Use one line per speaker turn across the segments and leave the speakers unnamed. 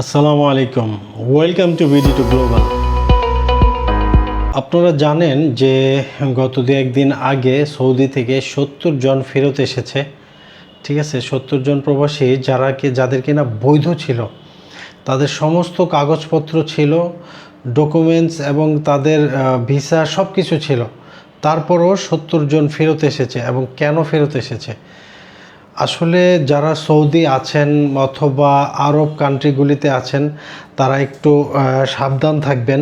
আসসালামু আলাইকুম। Welcome to BD to global আপনারা জানেন যে গত দু একদিন আগে সৌদি থেকে সত্তর জন ফেরত এসেছে। ঠিক আছে, সত্তর জন প্রবাসী যারা কি, যাদের কিনা বৈধ ছিল। তাদের সমস্ত কাগজপত্র ছিল ডকুমেন্টস এবং তাদের ভিসা সব কিছু ছিল। তারপরও সত্তর জন ফেরত এসেছে এবং কেন ফেরত এসেছে? আসলে যারা সৌদি আছেন অথবা আরব কান্ট্রিগুলিতে আছেন, তারা একটু সাবধান থাকবেন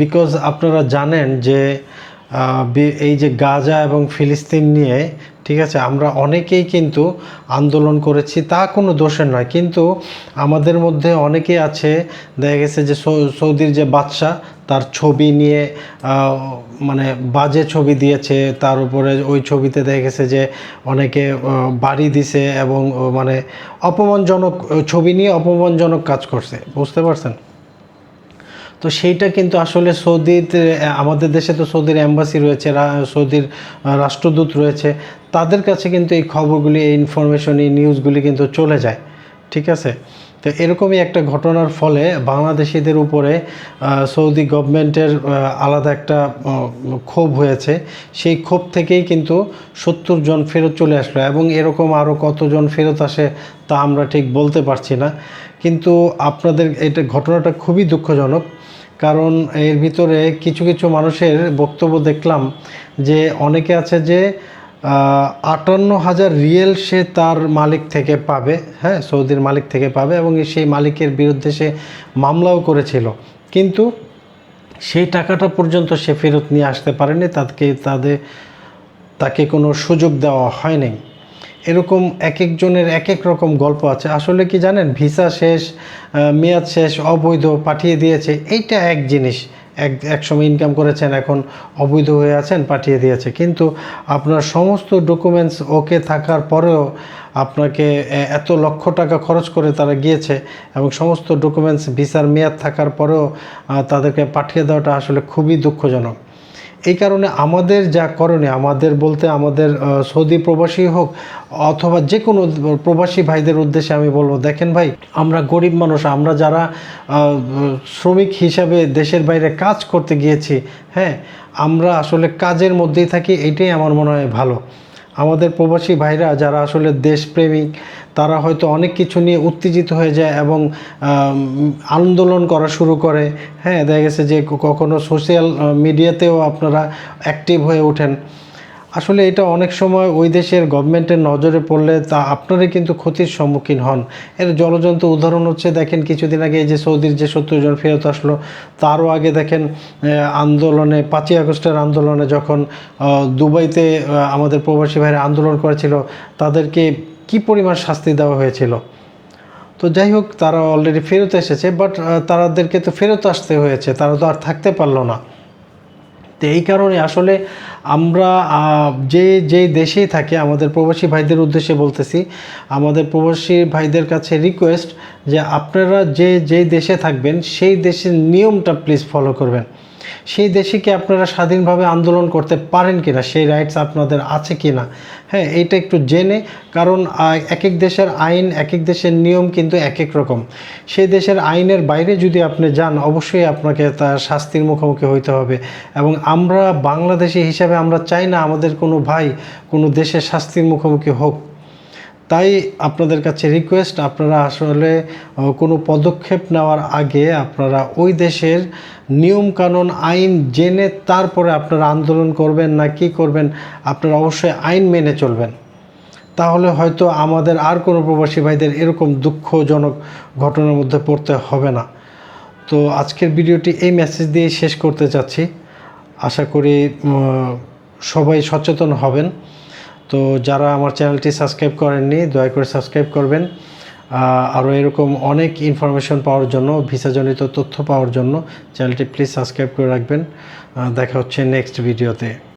বিকজ আপনারা জানেন যে এই যে গাজা এবং ফিলিস্তিন নিয়ে, ঠিক আছে, আমরা অনেকেই কিন্তু আন্দোলন করেছি, তা কোনো দোষের নয়, কিন্তু আমাদের মধ্যে অনেকেই আছে, দেখা গেছে যে সৌদির যে বাদশা তার ছবি নিয়ে মানে বাজে ছবি দিয়েছে, তার উপরে ওই ছবিতে দেখেছে যে অনেকে বাড়ি দিছে এবং মানে অপমানজনক ছবি নিয়ে অপমানজনক কাজ করছে। বুঝতে পারছেন? তো সেইটা কিন্তু আসলে সৌদিতে আমাদের দেশে তো সৌদির অ্যাম্বাসি রয়েছে সৌদির রাষ্ট্রদূত রয়েছে, তাদের কাছে কিন্তু এই খবরগুলি, এই ইনফরমেশন এই নিউজগুলি কিন্তু চলে যায়। ঠিক আছে? তো এরকমই একটা ঘটনার ফলে বাংলাদেশিদের উপরে সৌদি গভর্নমেন্টের আলাদা একটা ক্ষোভ হয়েছে। সেই ক্ষোভ থেকেই কিন্তু সত্তর জন ফেরত চলে আসলো এবং এরকম আরও কতজন ফেরত আসে তা আমরা ঠিক বলতে পারছি না। কিন্তু আপনাদের এটা ঘটনাটা খুবই দুঃখজনক, কারণ এর ভিতরে কিছু কিছু মানুষের বক্তব্য দেখলাম যে অনেকে আছে যে আটান্ন হাজার রিয়েল সে তার মালিক থেকে পাবে হ্যাঁ সৌদির মালিক থেকে পাবে এবং সেই মালিকের বিরুদ্ধে সে মামলাও করেছিল। কিন্তু সেই টাকাটা পর্যন্ত সে ফেরত নিয়ে আসতে পারেনি, তাকে, তাদের, তাকে কোনো সুযোগ দেওয়া হয়নি। এরকম এক একজনের এক এক রকম গল্প আছে। আসলে কি জানেন, ভিসা শেষ মেয়াদ শেষ, অবৈধ পাঠিয়ে দিয়েছে, এইটা এক জিনিস। এক একসময় ইনকাম করেছেন, এখন অবৈধ হয়ে আছেন, পাঠিয়ে দিয়েছে। কিন্তু আপনার সমস্ত ডকুমেন্টস ওকে থাকার পরেও আপনাকে এত লক্ষ টাকা খরচ করে তারা গিয়েছে এবং সমস্ত ডকুমেন্টস ভিসার মেয়াদ থাকার পরেও তাদেরকে পাঠিয়ে দেওয়াটা আসলে খুবই দুঃখজনক। এই কারণে আমাদের যা করণীয়, আমাদের বলতে আমাদের সৌদি প্রবাসী হোক অথবা যে কোনো প্রবাসী ভাইদের উদ্দেশ্যে আমি বলব, দেখেন ভাই, আমরা গরিব মানুষ, আমরা যারা শ্রমিক হিসাবে দেশের বাইরে কাজ করতে গিয়েছি হ্যাঁ আমরা আসলে কাজের মধ্যেই থাকি, এটাই আমার মনে হয় ভালো। আমাদের প্রবাসী ভাইরা যারা আসলে দেশপ্রেমিক, তারা হয়তো অনেক কিছু নিয়ে উত্তেজিত হয়ে যায় এবং আন্দোলন করা শুরু করে। হ্যাঁ দেখা গেছে যে কখনো সোশ্যাল মিডিয়াতেও আপনারা অ্যাক্টিভ হয়ে ওঠেন। আসলে এটা অনেক সময় ওই দেশের গভর্নমেন্টের নজরে পড়লে তা আপনারাই কিন্তু ক্ষতির সম্মুখীন হন। এর জলজন্ত উদাহরণ হচ্ছে, দেখেন কিছুদিন আগে যে সৌদির যে সত্তর জন ফেরত আসলো, তারও আগে দেখেন আন্দোলনে, পাঁচই আগস্টের আন্দোলনে যখন দুবাইতে আমাদের প্রবাসী ভাইরা আন্দোলন করেছিল, তাদেরকে কি পরিমাণ শাস্তি দেওয়া হয়েছিল? তো যাই হোক, তারা অলরেডি ফেরত এসেছে বাট তাদেরকে তো ফেরত আসতে হয়েছে, তারা তো আর থাকতে পারল না। তো এই কারণে আসলে আমরা যে যে দেশেই থাকি, আমাদের প্রবাসী ভাইদের উদ্দেশ্যে বলতেছি, আমাদের প্রবাসী ভাইদের কাছে রিকোয়েস্ট যে আপনারা যে যে দেশে থাকবেন, সেই দেশের নিয়মটা প্লিজ ফলো করবেন। সেই দেশে কি আপনারা স্বাধীনভাবে আন্দোলন করতে পারেন কিনা? সেই রাইটস আপনাদের আছে কিনা? হ্যাঁ এইটা একটু জেনে, কারণ এক এক দেশের আইন এক এক দেশের নিয়ম কিন্তু এক এক রকম। সেই দেশের আইনের বাইরে যদি আপনি যান, অবশ্যই আপনাকে তার শাস্তির মুখোমুখি হইতে হবে। এবং আমরা বাংলাদেশি হিসাবে আমরা চাই না আমাদের কোনো ভাই কোনো দেশের শাস্তির মুখোমুখি হোক। তাই আপনাদের কাছে রিকোয়েস্ট আপনারা আসলে কোনো পদক্ষেপ নেওয়ার আগে আপনারা ওই দেশের নিয়মকানুন, আইন জেনে তারপরে আপনারা আন্দোলন করবেন না কি করবেন, আপনারা অবশ্যই আইন মেনে চলবেন। তাহলে হয়তো আমাদের আর কোনো প্রবাসী ভাইদের এরকম দুঃখজনক ঘটনার মধ্যে পড়তে হবে না। তো আজকের ভিডিওটি এই মেসেজ দিয়ে শেষ করতে চাচ্ছি। আশা করি সবাই সচেতন হবেন। তো যারা আমার চ্যানেলটি সাবস্ক্রাইব করেননি, দয়া করে সাবস্ক্রাইব করবেন। আরও এরকম অনেক ইনফরমেশন পাওয়ার জন্য ভিসাজনিত তথ্য পাওয়ার জন্য চ্যানেলটি প্লিজ সাবস্ক্রাইব করে রাখবেন। দেখা হচ্ছে নেক্সট ভিডিওতে